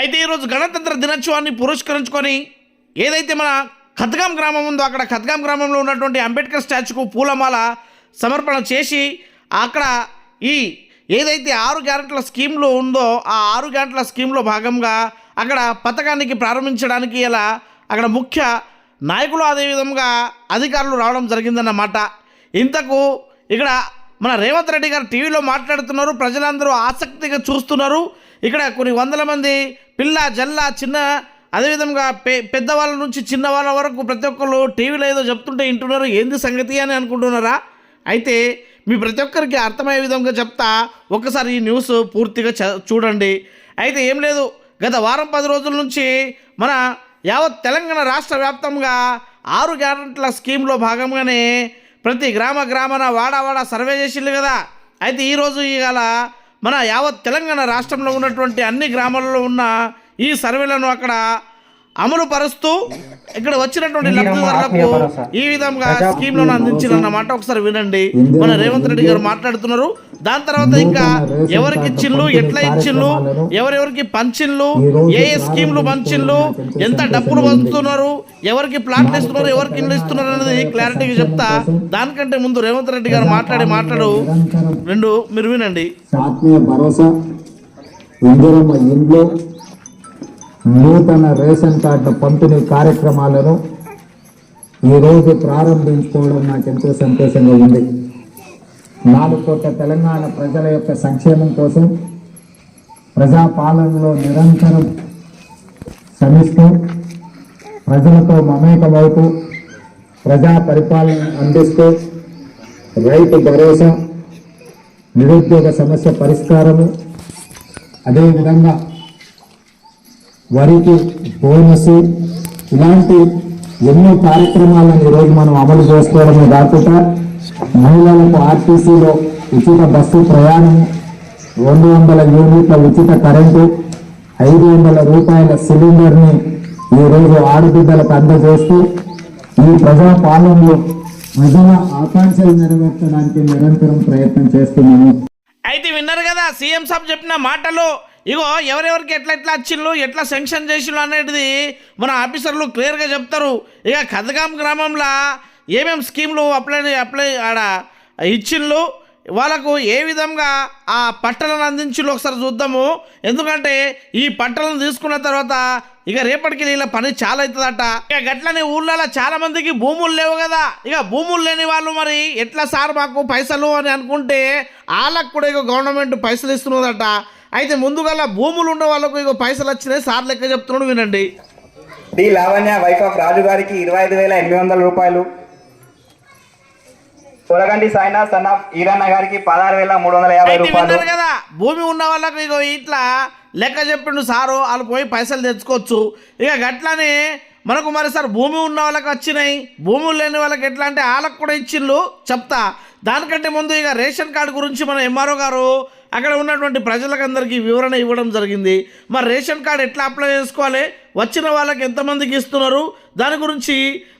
అయితే ఈరోజు గణతంత్ర దినోత్సవాన్ని పురస్కరించుకొని ఏదైతే మన ఖద్గాం గ్రామం ఉందో అక్కడ ఖద్గాం గ్రామంలో ఉన్నటువంటి అంబేద్కర్ స్టాచ్యూకు పూలమాల సమర్పణ చేసి అక్కడ ఈ ఏదైతే ఆరు గ్యారెంట్ల స్కీమ్లో ఉందో ఆ ఆరు గ్యారెంట్ల స్కీమ్లో భాగంగా అక్కడ పథకానికి ప్రారంభించడానికి ఇలా అక్కడ ముఖ్య నాయకులు అదేవిధంగా అధికారులు రావడం జరిగిందన్నమాట. ఇంతకు ఇక్కడ మన రేవంత్ రెడ్డి గారు టీవీలో మాట్లాడుతున్నారు ప్రజలందరూ ఆసక్తిగా చూస్తున్నారు. ఇక్కడ కొన్ని వందల మంది పిల్ల జల్ల చిన్న అదేవిధంగా పె పెద్దవాళ్ళ నుంచి చిన్న వాళ్ళ వరకు ప్రతి ఒక్కరు టీవీలో ఏదో చెప్తుంటే వింటున్నారు. ఏంది సంగతి అని అనుకుంటున్నారా? అయితే మీ ప్రతి ఒక్కరికి అర్థమయ్యే విధంగా చెప్తా. ఒక్కసారి ఈ న్యూస్ పూర్తిగా చ చూడండి. అయితే ఏం లేదు. గత వారం పది రోజుల నుంచి మన యావత్ తెలంగాణ రాష్ట్ర వ్యాప్తంగా ఆరు గ్యారెంట్ల స్కీమ్లో భాగంగానే ప్రతి గ్రామ గ్రామాన వాడా వాడా సర్వే చేసిండు కదా. అయితే ఈరోజు ఇవాళ మన యావత్ తెలంగాణ రాష్ట్రంలో ఉన్నటువంటి అన్ని గ్రామాలలో ఉన్న ఈ సర్వేలను అక్కడ అమలు పరుస్తూ ఇక్కడ వచ్చినటువంటి లబ్ధిదారులకు ఈ విధంగా స్కీమ్లను అందించారన్నమాట ఒకసారి వినండి. మన రేవంత్ రెడ్డి గారు మాట్లాడుతున్నారు. దాని తర్వాత ఇంకా ఎవరికి ఇచ్చిండ్లు ఎట్లా ఇచ్చిండ్లు ఎవరెవరికి పంచిన్లు ఏ ఏ స్కీమ్లు పంచిన్లు ఎంత డబ్బులు పంచుతున్నారు ఎవరికి ప్లాట్లు ఇస్తున్నారు ఎవరికి ఇల్లు ఇస్తున్నారు అనేది క్లారిటీగా చెప్తా. దానికంటే ముందు రేవంత్ రెడ్డి గారు మాట్లాడి మాట్లాడు రెండు మీరు వినండి ఆత్మీయ భరోసా ఇందిరమ్మ ఇండ్లు నూతన రేషన్ కార్డు పంపిణీ కార్యక్రమాలను ఈరోజు ప్రారంభించుకోవడం నాకు ఎంతో సంతోషంగా ఉంది. నాలుగు కోట్ల తెలంగాణ ప్రజల యొక్క సంక్షేమం కోసం ప్రజాపాలనలో నిరంతరం శ్రమిస్తూ ప్రజలతో మమేకమవుతూ ప్రజా పరిపాలన అందిస్తూ రైతు భరోసా నిరుద్యోగ సమస్య పరిష్కారము అదేవిధంగా వరికి బోనస్ ఇలాంటి ఎన్నో కార్యక్రమాలను ఈరోజు మనం అమలు చేసుకోవడమే కాకుండా మహిళలకు ఆర్టీసీలో ఉచిత బస్సు ప్రయాణం రెండు వందల యూనిట్ల ఉచిత కరెంటు ఐదు వందల రూపాయల సిలిండర్ని ఈరోజు ఆడబిడ్డలకు అందజేస్తూ ఈ ప్రజా పాలనలో ప్రజల ఆకాంక్షలు నెరవేర్చడానికి నిరంతరం ప్రయత్నం చేస్తున్నాము. అయితే విన్నారు కదా సీఎం సాబ్ చెప్పిన మాటలు. ఇగో ఎవరెవరికి ఎట్లా ఎట్లా వచ్చిండ్రు ఎట్లా సెంక్షన్ చేసిండ్రు అనేది మన ఆఫీసర్లు క్లియర్గా చెప్తారు. ఇక కదగాం గ్రామంలో ఏమేం స్కీమ్లు అప్లై అప్లై ఆడ ఇచ్చిండ్రు వాళ్ళకు ఏ విధంగా ఆ పట్టలను అందించిండ్రు ఒకసారి చూద్దాము. ఎందుకంటే ఈ పట్టలను తీసుకున్న తర్వాత ఇక రేపటికి వీళ్ళ పని చాలా అవుతుందట. ఇక గట్లనే ఊళ్ళలో చాలా మందికి భూములు లేవు కదా. ఇక భూములు లేని వాళ్ళు మరి ఎట్లా సార్ మాకు పైసలు అని అనుకుంటే వాళ్ళకు కూడా ఇక గవర్నమెంట్ పైసలు ఇస్తున్నదట. అయితే ముందుగా భూములు ఉన్న వాళ్ళకు ఇక పైసలు వచ్చినాయి. సార్ లెక్క చెప్తున్నాడు వినండి. D Lavanya wife of Raju గారికి ఇరవై ఐదు వేల ఎనిమిది వందల రూపాయలు. కొరగండి సాయినాథ్ సన్ ఆఫ్ ఈరన్న గారికి పదహారు వేల మూడు వందల యాభై రూపాయలు. కదా భూమి ఉన్న వాళ్ళకు ఇక ఇట్లా లెక్క చెప్పిండు సారు వాళ్ళు పోయి పైసలు తెచ్చుకోవచ్చు. ఇక గట్లనే మనకు మరి సార్ భూమి ఉన్న వాళ్ళకి వచ్చినాయి భూములు లేని వాళ్ళకి ఎట్లా అంటే వాళ్ళకు కూడా ఇచ్చిండ్రు చెప్తా. దానికంటే ముందు ఇక రేషన్ కార్డు గురించి మన ఎంఆర్ఓ గారు అక్కడ ఉన్నటువంటి ప్రజలకందరికీ వివరణ ఇవ్వడం జరిగింది. మరి రేషన్ కార్డు ఎట్లా అప్లై చేసుకోవాలి? వచ్చిన వాళ్ళకి ఎంతమందికి ఇస్తున్నారు? దాని గురించి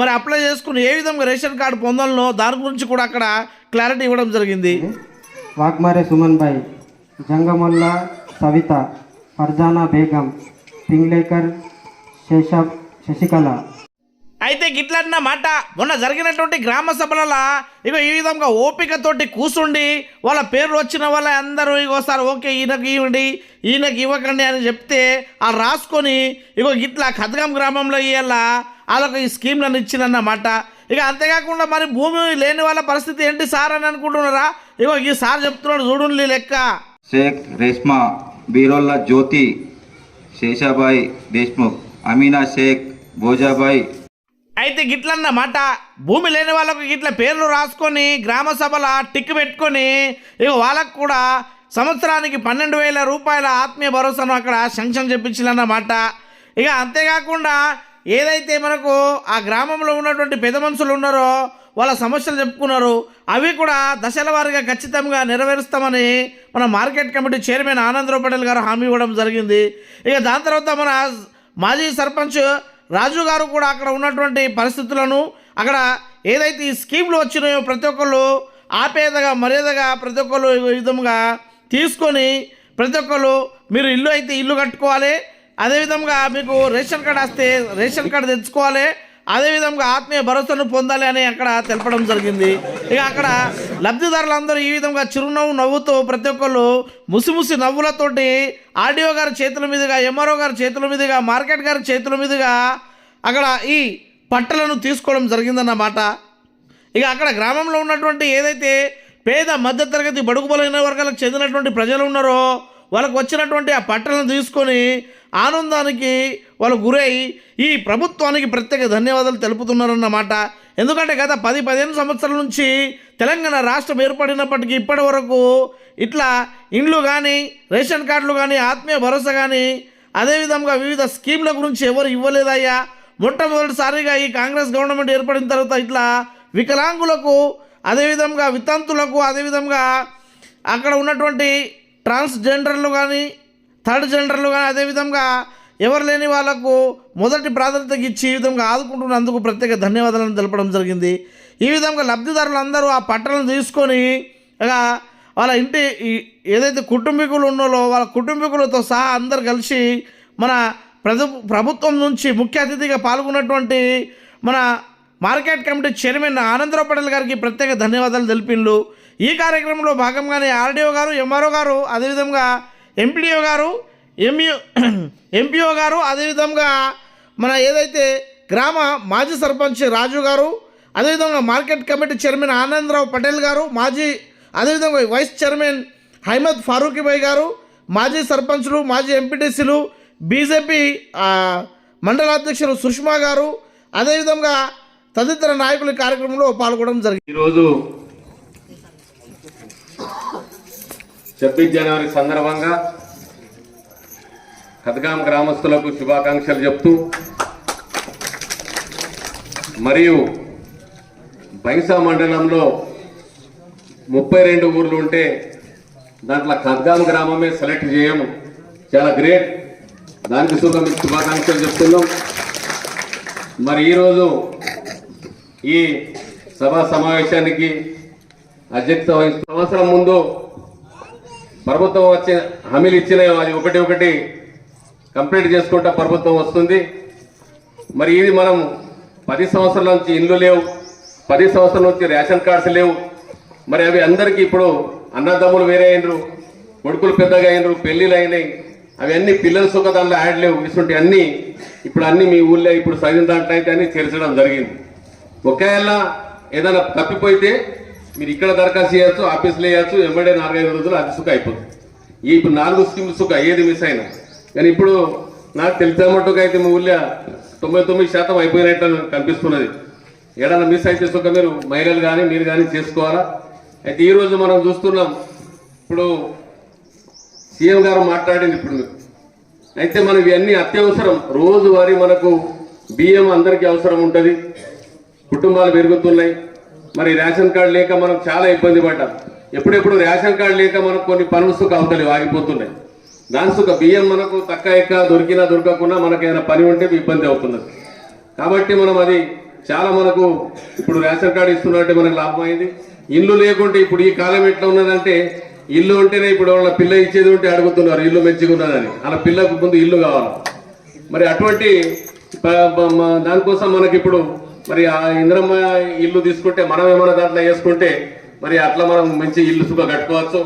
మరి అప్లై చేసుకుని ఏ విధంగా రేషన్ కార్డు పొందాలనో దాని గురించి కూడా అక్కడ క్లారిటీ ఇవ్వడం జరిగింది. వాగ్మారే సుమన్ భాయ్ జంగమొల్ల సవిత ఫర్జానా బేగం పింగ్లేకర్ శేషబ్ శశికళ. అయితే గిట్లన్న మాట మొన్న జరిగినటువంటి గ్రామ సభల ఇక ఈ విధంగా ఓపికతోటి కూర్చుండి వాళ్ళ పేర్లు వచ్చిన వాళ్ళ అందరూ ఇగోసారి ఓకే ఈయనకు ఇవ్వండి ఈయనకి ఇవ్వకండి అని చెప్తే ఆ రాసుకొని ఇగో గిట్లా కథగం గ్రామంలో ఇవ్వాలా వాళ్ళకి ఈ స్కీమ్లను ఇచ్చిందన్నమాట ఇక అంతేకాకుండా మరి భూమి లేని వాళ్ళ పరిస్థితి ఏంటి సార్ అని అనుకుంటున్నారా? ఇగో ఈ సార్ చెప్తున్నాడు చూడండి లెక్క. షేక్ రేష్మా బీరోల్లా జ్యోతి శేషాబాయి దేశ్ముఖ్ అమీనా షేక్ భోజాబాయ్. అయితే గిట్లన్నమాట భూమి లేని వాళ్ళకు గిట్ల పేర్లు రాసుకొని గ్రామ సభల టిక్ పెట్టుకొని ఇక వాళ్ళకు కూడా సంవత్సరానికి పన్నెండు వేల రూపాయల ఆత్మీయ భరోసాను అక్కడ శంక్షన్ చెప్పించాలన్నమాట ఇక అంతేకాకుండా ఏదైతే మనకు ఆ గ్రామంలో ఉన్నటువంటి పెద్ద మనుషులు ఉన్నారో వాళ్ళ సమస్యలు చెప్పుకున్నారు అవి కూడా దశల వారీగా ఖచ్చితంగా నెరవేరుస్తామని మన market committee chairman Anandrao Patel garu హామీ ఇవ్వడం జరిగింది. ఇక దాని తర్వాత మన మాజీ సర్పంచ్ రాజు గారు కూడా అక్కడ ఉన్నటువంటి పరిస్థితులను అక్కడ ఏదైతే ఈ స్కీమ్లు వచ్చినాయో ప్రతి ఒక్కళ్ళు ఆపేదగా మర్యాదగా ప్రతి ఒక్కళ్ళు విధంగా తీసుకొని ప్రతి ఒక్కళ్ళు మీరు ఇల్లు అయితే ఇల్లు కట్టుకోవాలి. అదేవిధంగా మీకు రేషన్ కార్డు వస్తే రేషన్ కార్డు తెచ్చుకోవాలి. అదేవిధంగా ఆత్మీయ భరోసాను పొందాలి అని అక్కడ తెలపడం జరిగింది. ఇక అక్కడ లబ్ధిదారులందరూ ఈ విధంగా చిరునవ్వు నవ్వుతూ ప్రతి ఒక్కళ్ళు ముసిముసి నవ్వులతోటి ఆర్డీఓ గారి చేతుల మీదుగా ఎంఆర్ఓ గారి చేతుల మీదుగా మార్కెట్ గారి చేతుల మీదుగా అక్కడ ఈ పట్టలను తీసుకోవడం జరిగిందన్నమాట. ఇక అక్కడ గ్రామంలో ఉన్నటువంటి ఏదైతే పేద మధ్యతరగతి బడుగు బలైన వర్గాలకు చెందినటువంటి ప్రజలు ఉన్నారో వాళ్ళకు వచ్చినటువంటి ఆ పట్టలను తీసుకొని ఆనందానికి వాళ్ళు గురై ఈ ప్రభుత్వానికి ప్రత్యేక ధన్యవాదాలు తెలుపుతున్నారన్నమాట ఎందుకంటే గత పది పదిహేను సంవత్సరాల నుంచి తెలంగాణ రాష్ట్రం ఏర్పడినప్పటికీ ఇప్పటి వరకు ఇట్లా ఇండ్లు కానీ రేషన్ కార్డులు కానీ ఆత్మీయ భరోసా కానీ అదేవిధంగా వివిధ స్కీమ్ల గురించి ఎవరు ఇవ్వలేదయ్యా. మొట్టమొదటిసారిగా ఈ కాంగ్రెస్ గవర్నమెంట్ ఏర్పడిన తర్వాత ఇట్లా వికలాంగులకు అదేవిధంగా వితంతులకు అదేవిధంగా అక్కడ ఉన్నటువంటి ట్రాన్స్జెండర్లు కానీ థర్డ్ జెండర్లు కానీ అదేవిధంగా ఎవరు లేని వాళ్ళకు మొదటి ప్రాధాన్యత ఇచ్చి ఈ విధంగా ఆదుకుంటున్నందుకు ప్రత్యేక ధన్యవాదాలను తెలపడం జరిగింది. ఈ విధంగా లబ్ధిదారులు అందరూ ఆ పట్టణం తీసుకొని వాళ్ళ ఇంటి ఏదైతే కుటుంబీకులు ఉన్నారో వాళ్ళ కుటుంబీకులతో సహా అందరు కలిసి మన ప్రభు ప్రభుత్వం నుంచి ముఖ్య అతిథిగా పాల్గొన్నటువంటి మన market committee chairman Anandrao Patel గారికి ప్రత్యేక ధన్యవాదాలు తెలిపిండ్రు ఈ కార్యక్రమంలో భాగంగానే ఆర్డీఓ గారు ఎంఆర్ఓ గారు అదేవిధంగా ఎంపీడీఓ గారు ఎంఈ ఎంపీఓ గారు అదేవిధంగా మన ఏదైతే గ్రామ మాజీ సర్పంచ్ రాజు గారు అదేవిధంగా market committee chairman Anandrao Patel garu మాజీ అదేవిధంగా వైస్ చైర్మన్ హైమద్ ఫారూఖీ భాయ్ గారు మాజీ సర్పంచులు మాజీ ఎంపీటీసీలు బీజేపీ మండల అధ్యక్షులు సుష్మా గారు అదేవిధంగా తదితర నాయకులు కార్యక్రమంలో పాల్గొనడం జరిగింది ఈరోజు ఛబ్బీస్ జనవరి సందర్భంగా కథగాం గ్రామస్తులకు శుభాకాంక్షలు చెప్తూ మరియు బైసా మండలంలో ముప్పై రెండు ఊర్లు ఉంటే దాంట్లో కద్గాం గ్రామమే సెలెక్ట్ చేయము. చాలా గ్రేట్. దానికి సుఖం మీకు శుభాకాంక్షలు చెప్తున్నాం. మరి ఈరోజు ఈ సభా సమావేశానికి అధ్యక్షత వహిస్తూ సంవత్సరం ముందు ప్రభుత్వం వచ్చే హామీలు ఇచ్చినాయో అది ఒకటి ఒకటి కంప్లీట్ చేసుకుంటా ప్రభుత్వం వస్తుంది. మరి ఇది మనం పది సంవత్సరాల నుంచి ఇండ్లు లేవు పది సంవత్సరాల నుంచి రేషన్ కార్డ్స్ లేవు. మరి అవి అందరికీ ఇప్పుడు అన్నదమ్ములు వేరే అయినరు కొడుకులు పెద్దగా అయినరు పెళ్ళిలు అయినాయి. అవన్నీ పిల్లల సుఖ దాంట్లో యాడ్ లేవు. ఇటువంటి అన్ని ఇప్పుడు అన్ని మీ ఊళ్ళో ఇప్పుడు చదివిన దాంట్లో అయితే అన్ని చేర్చడం జరిగింది. ఒకవేళ ఏదైనా తప్పిపోతే మీరు ఇక్కడ దరఖాస్తు చేయొచ్చు ఆఫీస్లో వేయచ్చు ఎంబడే నాలుగైదు రోజులు అది సుఖ అయిపోతుంది. ఇప్పుడు నాలుగు స్కీమ్ సుఖ ఏది మిస్ అయినా. కానీ ఇప్పుడు నాకు తెలిసే మట్టుకు అయితే మీ ఊళ్ళో తొంభై తొమ్మిది శాతం అయిపోయినట్టు కనిపిస్తున్నది. ఏడన్నా మిస్ అయితే సుఖ మీరు మహిళలు కానీ మీరు కానీ చేసుకోవాలా? అయితే ఈరోజు మనం చూస్తున్నాం ఇప్పుడు సీఎం గారు మాట్లాడింది ఇప్పుడు అయితే మనం ఇవన్నీ అత్యవసరం. రోజువారీ మనకు బియ్యం అందరికీ అవసరం ఉంటుంది. కుటుంబాలు పెరుగుతున్నాయి. మరి రేషన్ కార్డు లేక మనం చాలా ఇబ్బంది పడ్డాం. ఎప్పుడెప్పుడు రేషన్ కార్డు లేక మనకు కొన్ని పనులు సుఖ అవతలి ఆగిపోతున్నాయి. దాని సుఖ బియ్యం మనకు తక్క ఎక్క దొరికినా దొరకకుండా మనకి ఏదైనా పని ఉంటే ఇబ్బంది అవుతున్నది. కాబట్టి మనం అది చాలా మనకు ఇప్పుడు రేషన్ కార్డు ఇస్తున్నట్టే మనకు లాభం అయింది. ఇల్లు లేకుంటే ఇప్పుడు ఈ కాలం ఎట్లా ఉన్నదంటే ఇల్లు ఉంటేనే ఇప్పుడు వాళ్ళ పిల్ల ఇచ్చేది ఉంటే అడుగుతున్నారు ఇల్లు మంచిగా అలా పిల్లకు ముందు ఇల్లు కావాలి. మరి అటువంటి దానికోసం మనకి ఇప్పుడు మరి ఆ ఇంద్రమ్మ ఇల్లు తీసుకుంటే మనం ఏమైనా దాంట్లో వేసుకుంటే మరి అట్లా మనం మంచి ఇల్లు సుఖ కట్టుకోవచ్చు.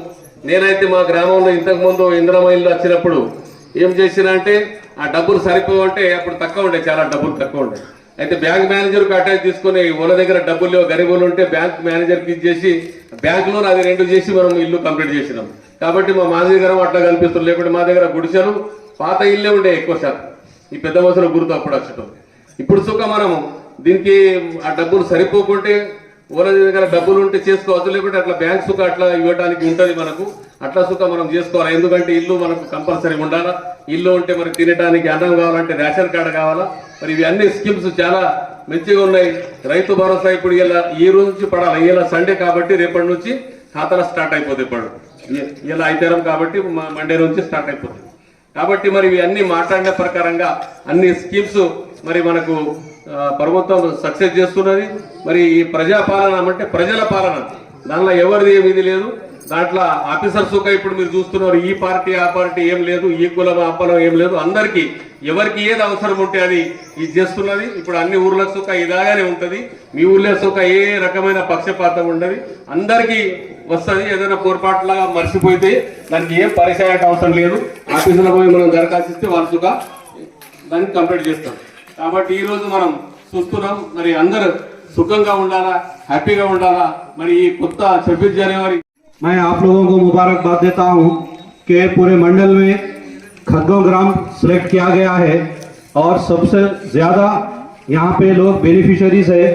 నేనైతే మా గ్రామంలో ఇంతకు ముందు ఇల్లు వచ్చినప్పుడు ఏం చేసినా అంటే ఆ డబ్బులు సరిపోవంటే అప్పుడు తక్కువ ఉండే చాలా డబ్బులు తక్కువ ఉండే. అయితే బ్యాంక్ మేనేజర్కి అటాచ్ తీసుకుని వాళ్ళ దగ్గర డబ్బులు లేవు గరీబులు ఉంటే బ్యాంక్ మేనేజర్కి ఇచ్చేసి బ్యాంకులో అది రెండు చేసి మనం ఇల్లు కంప్లీట్ చేసినాం. కాబట్టి మా మాజీ గారు అట్లా కనిపిస్తుంది లేకుంటే మా దగ్గర గుడిసెలు పాత ఇల్లే ఉండే ఎక్కువ శాతం. ఈ పెద్ద వసలు గుర్తు అప్పుడు వచ్చటం ఇప్పుడు సుఖ మనము దీనికి ఆ డబ్బులు సరిపోకుంటే ఓల దగ్గర డబ్బులు ఉంటే చేసుకోవచ్చు లేకుంటే అట్లా బ్యాంక్ సుఖ అట్లా ఇవ్వడానికి ఉంటుంది మనకు. అట్లా సుఖ మనం చేసుకోవాలి? ఎందుకంటే ఇల్లు మనకు కంపల్సరీ ఉండాలా? ఇల్లు ఉంటే మనకు తినడానికి అన్నం కావాలంటే రేషన్ కార్డు కావాలా? మరి ఇవి అన్ని స్కీమ్స్ చాలా మంచిగా ఉన్నాయి. రైతు భరోసా ఇప్పుడు ఇలా ఈ రోజు నుంచి పడాలి. ఇలా సండే కాబట్టి రేపటి నుంచి ఖాతాలో స్టార్ట్ అయిపోతుంది ఇప్పుడు. ఇలా అయితేరం కాబట్టి మండే నుంచి స్టార్ట్ అయిపోతుంది కాబట్టి మరి ఇవి మాట్లాడిన ప్రకారంగా అన్ని స్కీమ్స్ మరి మనకు ప్రభుత్వం సక్సెస్ చేస్తున్నది. మరి ఈ ప్రజాపాలన అంటే ప్రజల పాలన. దానిలో ఎవరిది ఏమి ఇది లేదు. దాంట్లో ఆఫీసర్ సుఖ ఇప్పుడు మీరు చూస్తున్నారు ఈ పార్టీ ఆ పార్టీ ఏం లేదు ఈ కులం ఆ కులం ఏం లేదు. అందరికీ ఎవరికి ఏది అవసరం ఉంటే అది ఇది చేస్తున్నది. ఇప్పుడు అన్ని ఊర్ల సుఖ ఇలాగానే ఉంటుంది. మీ ఊర్లో సుఖ ఏ రకమైన పక్షపాతం ఉండదు. అందరికీ వస్తుంది. ఏదైనా పొరపాటులాగా మర్చిపోతే దానికి ఏం పరిచయం అవసరం లేదు. ఆఫీసులో పోయి మనం దరఖాస్తు ఇస్తే వాళ్ళ సుఖ దాన్ని కంప్లీట్ చేస్తాం. కాబట్టి ఈ రోజు మనం చూస్తున్నాం మరి అందరూ సుఖంగా ఉండాలా హ్యాపీగా ఉండాలా మరి ఈ కొత్త छब्बीस జనవరి मैं आप लोगों को मुबारकबाद देता हूं कि पूरे मंडल में खदगांव ग्राम सिलेक्ट किया गया है और सबसे ज़्यादा यहाँ पे लोग बेनिफिशरीज है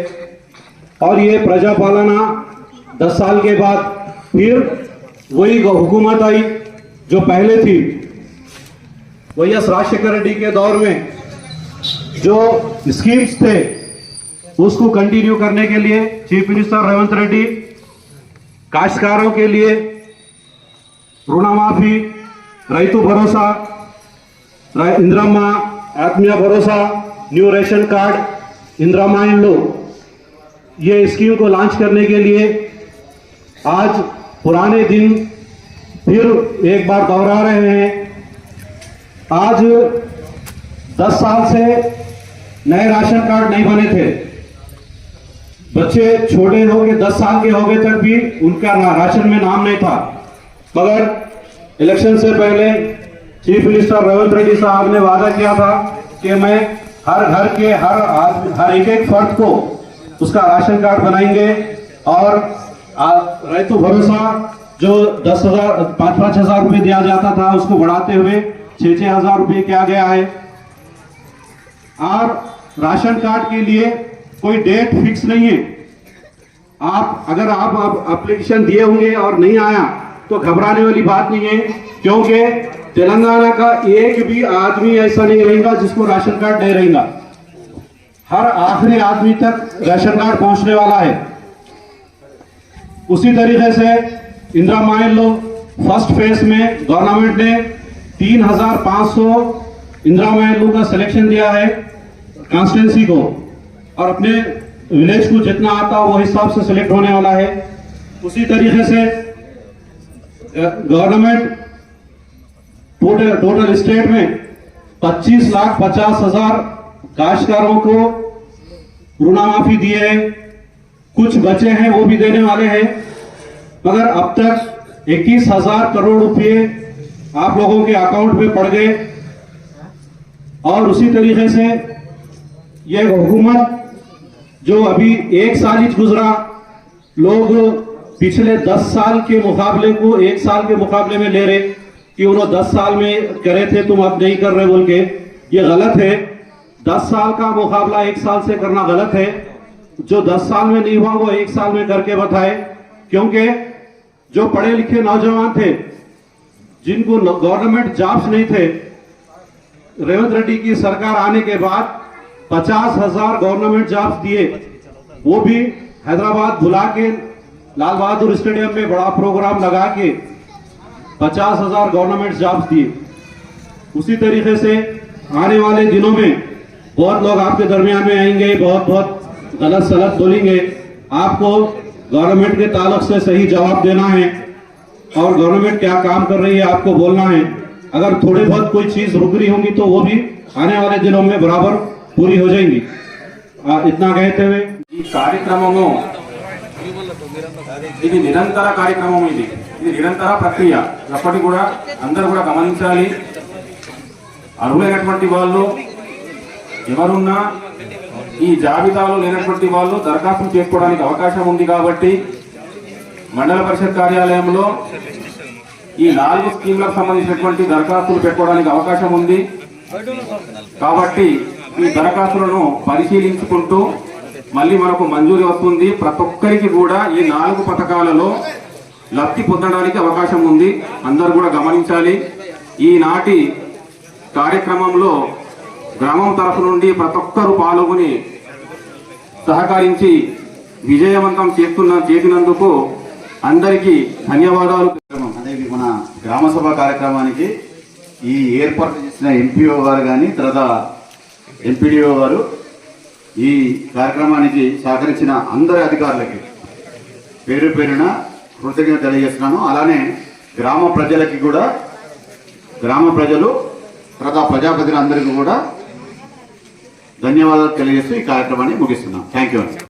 और ये प्रजा पालना दस साल के बाद फिर वही हुकूमत आई जो पहले थी वही एस राजशेखर रेड्डी के दौर में जो स्कीम्स थे, उसको कंटिन्यू करने के लिए चीफ मिनिस्टर रेवंत रेड्डी काश्तकारों के लिए రుణమాఫీ రైతు Bharosa Indiramma Atmiya Bharosa new ration card Indira माइंडो ये स्कीम को लॉन्च करने के लिए आज पुराने दिन फिर एक बार दोहरा रहे हैं। आज 10 साल से नए राशन कार्ड नहीं बने थे। बच्चे छोटे हो गए, दस साल के हो गए तक भी उनका राशन में नाम नहीं था। मगर इलेक्शन से पहले चीफ मिनिस्टर रेवंत रेड्डी साहब ने वादा किया था कि मैं हर घर के हर हर एक एक फर्द को उसका राशन कार्ड बनाएँगे और रैतु भरोसा जो दस हज़ार, पाँच पाँच हज़ार रुपये दिया जाता था उसको बढ़ाते हुए छः छः हज़ार रुपये किया गया है। और राशन कार्ड के लिए कोई डेट फिक्स नहीं है। आप, अगर आप एप्लीकेशन दिए होंगे और नहीं आया तो घबराने वाली बात नहीं है, क्योंकि तेलंगाना का एक भी आदमी ऐसा नहीं रहेगा जिसको राशन कार्ड नहीं रहेगा। हर आखिरी आदमी तक राशन कार्ड पहुँचने वाला है। उसी तरीके से इंदिरा माइन लो फ़र्स्ट फ़ेज़ में गवर्नमेंट ने तीन हज़ार पाँच सौ इंदिरा माइन लो का सिलेक्शन दिया है कॉन्स्टिट्यूंसी को, और अपने विलेज को जितना आता वो हिसाब से सिलेक्ट होने वाला है। उसी तरीके से गवर्नमेंट टोटल टोटल स्टेट में 25 लाख पचास हज़ार काश्तकारों को ऋणा माफ़ी दिए हैं। कुछ बचे हैं, वो भी देने वाले हैं। मगर अब तक इक्कीस हज़ार करोड़ रुपए आप लोगों के अकाउंट में पड़ गए। और उसी तरीके से ये हुकूमत जो अभी एक साल ही गुजरा, लोग पिछले दस साल के मुकाबले को एक साल के मुकाबले में ले रहे, कि उन्होंने दस साल में करे थे, तुम अब नहीं कर रहे बोल के। ये गलत है। दस साल का मुकाबला एक साल से करना गलत है। जो दस साल में नहीं हुआ, वो एक साल में करके बताए। क्योंकि जो पढ़े लिखे नौजवान थे, जिनको गवर्नमेंट जॉब्स नहीं थे रेवंत रेड्डी की सरकार आने के बाद पचास हज़ार गवर्नमेंट जॉब्स दिए। वो भी हैदराबाद बुला के, लाल बहादुर स्टेडियम में बड़ा प्रोग्राम लगा के पचास हज़ार गवर्नमेंट जॉब्स दिए। उसी तरीके से आने वाले दिनों में बहुत लोग आपके दरमियान में आएँगे, बहुत बहुत गलत सलत बोलेंगे। आपको गवर्नमेंट के ताल्लुक से सही जवाब देना है और गवर्नमेंट क्या काम कर रही है आपको बोलना है। अगर थोड़ी बहुत कोई चीज रुक रही होंगी तो वो भी आने वाले दिनों में बराबर पूरी हो जाएंगी आ, इतना कहते हुए ఈ కార్యక్రమము ఇది నిరంతర కార్యక్రమం ఇది ఇది నిరంతర ప్రక్రియ ఎప్పటికి కూడా అందరూ కూడా గమనించాలి అర్హులైనటువంటి వాళ్ళు ఎవరున్నా ఈ జాబితాలో లేనటువంటి వాళ్ళు దరఖాస్తు చేసుకోవడానికి అవకాశం ఉంది కాబట్టి మండల పరిషత్ కార్యాలయంలో ఈ నాలుగు స్కీమ్లకు సంబంధించినటువంటి దరఖాస్తులు పెట్టుకోవడానికి అవకాశం ఉంది. కాబట్టి ఈ దరఖాస్తులను పరిశీలించుకుంటూ మళ్ళీ మనకు మంజూరు వస్తుంది. ప్రతి ఒక్కరికి కూడా ఈ నాలుగు పథకాలలో లబ్ధి పొందడానికి అవకాశం ఉంది. అందరూ కూడా గమనించాలి. ఈనాటి కార్యక్రమంలో గ్రామం తరఫు నుండి ప్రతి ఒక్కరు పాల్గొని సహకరించి విజయవంతం చేస్తున్న చేసినందుకు అందరికీ ధన్యవాదాలు. గ్రామసభ గ్రామ సభ కార్యక్రమానికి ఈ ఏర్పాటు చేసిన ఎంపీఓ గారు కానీ తర్వాత ఎంపీడీఓ గారు ఈ కార్యక్రమానికి సహకరించిన అందరి అధికారులకి పేరు పేరున కృతజ్ఞత తెలియజేస్తున్నాను. అలానే గ్రామ ప్రజలకి కూడా గ్రామ ప్రజలు తర్వాత ప్రజాప్రతినిధులందరికీ కూడా ధన్యవాదాలు తెలియజేస్తూ ఈ కార్యక్రమాన్ని ముగిస్తున్నాం. Thank you